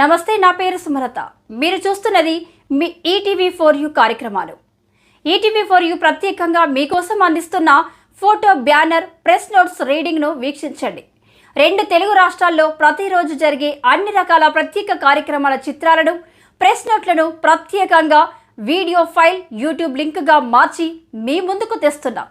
నమస్తే నా పేరు సుమలత. మీరు చూస్తున్నది మీ ఈటీవీ ఫోర్ యూ కార్యక్రమాలు. ఈటీవీ ఫోర్ యూ ప్రత్యేకంగా మీకోసం అందిస్తున్న ఫోటో బ్యానర్ ప్రెస్ నోట్స్ రీడింగ్ను వీక్షించండి. రెండు తెలుగు రాష్ట్రాల్లో ప్రతిరోజు జరిగే అన్ని రకాల ప్రత్యేక కార్యక్రమాల చిత్రాలను ప్రెస్ నోట్లను ప్రత్యేకంగా వీడియో ఫైల్ యూట్యూబ్ లింక్గా మార్చి మీ ముందుకు తెస్తున్నాం.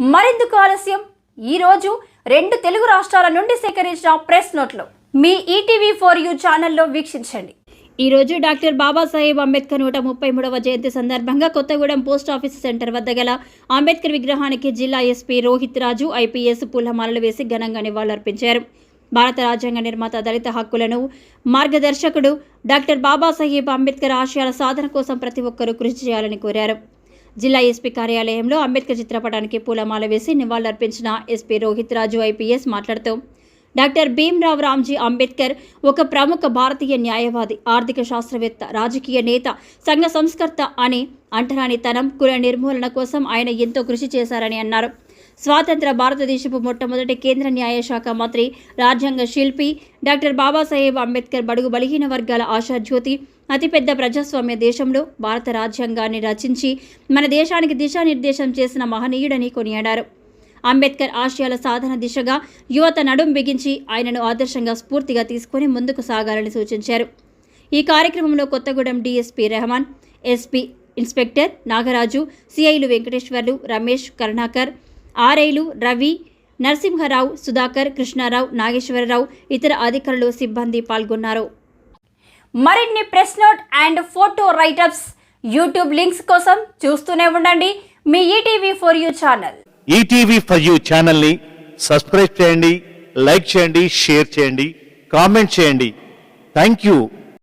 మరెందుకు ఆలస్యం? ఈరోజు రెండు తెలుగు రాష్ట్రాల నుండి సేకరించిన ప్రెస్ నోట్లు. మీ ఈటీవీ ఫోర్ యూ ఛానల్లో వీక్షించండి. ఈరోజు డాక్టర్ బాబాసాహెబ్ అంబేద్కర్ నూట ముప్పై మూడవ జయంతి సందర్భంగా కొత్తగూడెం పోస్ట్ ఆఫీస్ సెంటర్ వద్ద గల అంబేద్కర్ విగ్రహానికి జిల్లా ఎస్పీ రోహిత్ రాజు ఐపీఎస్ పూలమాలలు వేసి ఘనంగా నివాళులర్పించారు. భారత రాజ్యాంగ నిర్మాత దళిత హక్కులను మార్గదర్శకుడు డాక్టర్ బాబాసాహెబ్ అంబేద్కర్ ఆశయాల సాధన కోసం ప్రతి ఒక్కరూ కృషి చేయాలని కోరారు. జిల్లా ఎస్పీ కార్యాలయంలో అంబేద్కర్ చిత్రపటానికి పూలమాల వేసి నివాళులర్పించిన ఎస్పీ రోహిత్ రాజు ఐపీఎస్ మాట్లాడుతూ డాక్టర్ భీమ్రావ్ రామ్జీ అంబేద్కర్ ఒక ప్రముఖ భారతీయ న్యాయవాది ఆర్థిక శాస్త్రవేత్త రాజకీయ నేత సంఘ సంస్కర్త అని అంటరానితనం కుల నిర్మూలన కోసం ఆయన ఎంతో కృషి చేశారని అన్నారు. స్వాతంత్ర భారతదేశపు మొట్టమొదటి కేంద్ర న్యాయశాఖ మంత్రి రాజ్యాంగ శిల్పి డాక్టర్ బాబాసాహెబ్ అంబేద్కర్ బడుగు బలహీన వర్గాల ఆశాజ్యోతి అతిపెద్ద ప్రజాస్వామ్య దేశంలో భారత రాజ్యాంగాన్ని రచించి మన దేశానికి దిశానిర్దేశం చేసిన మహనీయుడని కొనియాడారు. అంబేద్కర్ ఆశయాల సాధన దిశగా యువత నడుం బిగించి ఆయనను ఆదర్శంగా స్ఫూర్తిగా తీసుకొని ముందుకు సాగాలని సూచించారు. ఈ కార్యక్రమంలో Kothagudem DSP Rehman SP inspector Nagaraju సిఐలు Venkateswarlu Ramesh Karunakar ఆర్ఐలు రవి నరసింహారావు సుధాకర్ కృష్ణారావు నాగేశ్వరరావు ఇతర అధికారులు సిబ్బంది పాల్గొన్నారు. మరిన్ని press note and photo writeups YouTube links కోసం చూస్తూనే ఉండండి. మీ ETV four you channel. ETV for you ఛానల్ని సబ్స్క్రైబ్ చేయండి లైక్ చేయండి షేర్ చేయండి కామెంట్ చేయండి. Thank you.